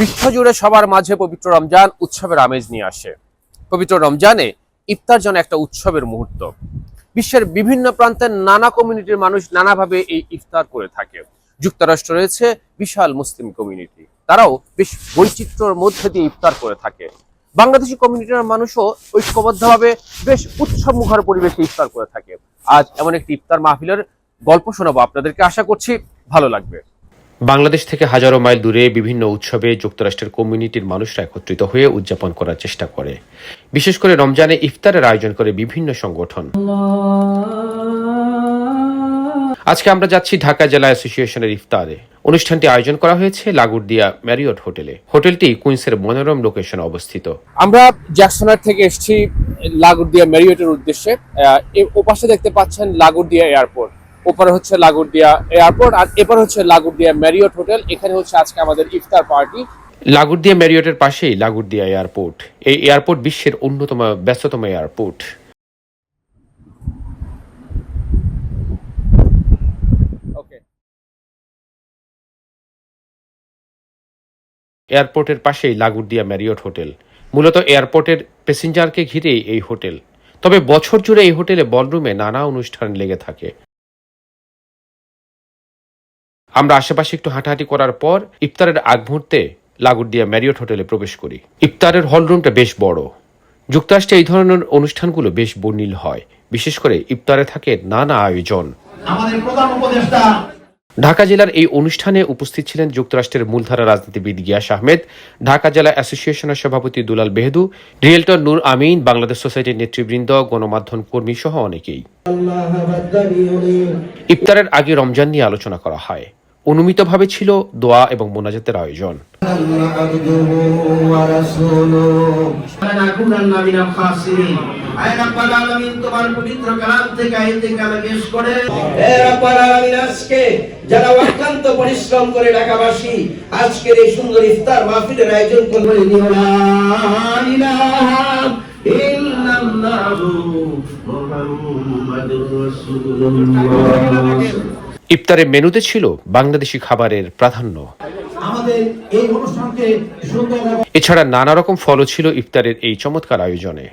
বিশ্বজুড়ে সবার মাঝে পবিত্র রমজান উৎসবের আমেজ নিয়ে আসে। পবিত্র রমজানে ইফতার যেন একটা উৎসবের মুহূর্ত। বিশ্বের বিভিন্ন প্রান্তের নানা কমিউনিটির মানুষ নানাভাবে এই ইফতার করে থাকে। যুক্তরাষ্ট্র রয়েছে বিশাল মুসলিম কমিউনিটি। তারাও বেশ বৈচিত্র্যের মধ্যে দিয়ে ইফতার করে থাকে। বাংলাদেশি কমিউনিটির মানুষও ঐক্যবদ্ধভাবে বেশ উৎসব মুখর পরিবেশে ইফতার করে থাকে। আজ এমন একটি ইফতার মাহফিলের গল্প শোনাবো আপনাদেরকে। আশা করছি ভালো লাগবে। বাংলাদেশ থেকে হাজারো মাইল দূরে বিভিন্ন উৎসবে যুক্তরাষ্ট্রের কমিউনিটির মানুষরা একত্রিত হয়ে উদযাপন করার চেষ্টা করে। বিশেষ করে রমজানে ইফতারের আয়োজন করে বিভিন্ন সংগঠন। আজকে আমরা যাচ্ছি ঢাকা জেলা অ্যাসোসিয়েশনের ইফতারে। অনুষ্ঠানটি আয়োজন করা হয়েছে লাগুরদিয়া ম্যারিয়ট হোটেলে। হোটেলটি কুইন্সের মনোরম লোকেশনে অবস্থিত। আমরা জ্যাকসনার থেকে এসেছি লাগুরদিয়া ম্যারিয়টের উদ্দেশ্যে। ওপাশে দেখতে পাচ্ছেন লাগুরদিয়া এয়ারপোর্ট। ওপারে হচ্ছে লাগুরদিয়া এয়ারপোর্ট আর এপার হচ্ছে লাগুরদিয়া ম্যারিয়ট হোটেল। এখানে হচ্ছে আজকে আমাদের ইফতার পার্টি। লাগুরদিয়া ম্যারিয়টের পাশেই লাগুরদিয়া এয়ারপোর্ট। এই এয়ারপোর্ট বিশ্বের অন্যতম ব্যস্ততম এয়ারপোর্ট। ওকে। এয়ারপোর্টের পাশেই লাগুরদিয়া ম্যারিয়ট হোটেল। মূলত এয়ারপোর্টের প্যাসেঞ্জারকে ঘিরেই এই হোটেল। তবে বছর জুড়ে এই হোটেলে বলরুমে নানা অনুষ্ঠান লেগে থাকে। আমরা আশেপাশে একটু হাঁটাহাঁটি করার পর ইফতারের আগ মুহূর্তে লাগুরদিয়া ম্যারিয়ট হোটেলে প্রবেশ করি। ইফতারের হলরুমটা বেশ বড়। যুক্তরাষ্ট্রে এই ধরনের অনুষ্ঠানগুলো বেশ বর্ণিল হয়। বিশেষ করে ইফতারে থাকে নানা আয়োজন। আমাদের প্রধান উপদেষ্টা ঢাকা জেলার এই অনুষ্ঠানে উপস্থিত ছিলেন যুক্তরাষ্ট্রের মূলধারা রাজনীতিবিদ গিয়াস আহমেদ ঢাকা জেলা অ্যাসোসিয়েশনের সভাপতি দুলাল বেহেদু রিয়েলটর নূর আমিন বাংলাদেশ সোসাইটির নেতৃবৃন্দ গণমাধ্যম কর্মী সহ অনেকেই। ইফতারের আগে রমজান নিয়ে আলোচনা করা হয়। অনুমিতভাবে ছিল দোয়া এবং মোনাজাতের আয়োজন। আজকের সুন্দর ইল্লাল্লাহু মুহাম্মাদুর রাসূলুল্লাহ ইফতারের মেনুতে ছিল বাংলাদেশি খাবারের প্রাধান্য। এছাড়া নানা রকম ফলও ছিল ইফতারের এই চমৎকার আয়োজনে।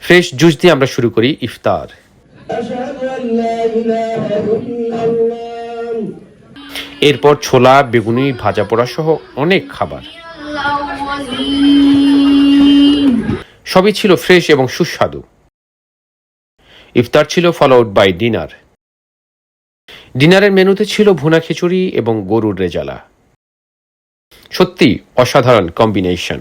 ফ্রেশ জুস দিয়ে আমরা শুরু করি ইফতার। এরপর ছোলা বেগুনি ভাজা পোড়া সহ অনেক খাবার। সবই ছিল ফ্রেশ এবং সুস্বাদু। ইফতার ছিল ফলোড বাই ডিনার ডিনারের মেনুতে ছিল ভুনা খিচুড়ি এবং গরুর রেজালা। সত্যি, অসাধারণ কম্বিনেশন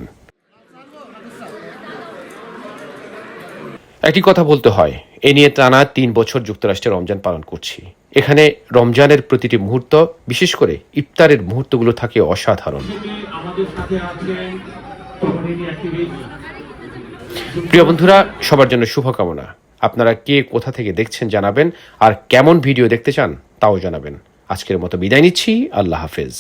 একটি কথা বলতে হয়, এ নিয়ে টানা তিন বছর যুক্তরাষ্ট্রে রমজান পালন করছি। এখানে রমজানের প্রতিটি মুহূর্ত, বিশেষ করে ইফতারের মুহূর্তগুলো থাকে অসাধারণ। প্রিয় বন্ধুরা, সবার জন্য শুভকামনা। আপনারা কে কোথা থেকে দেখছেন জানাবেন, আর কেমন ভিডিও দেখতে চান তাও জানাবেন। আজকের মতো বিদায় নিচ্ছি, আল্লাহ হাফেজ।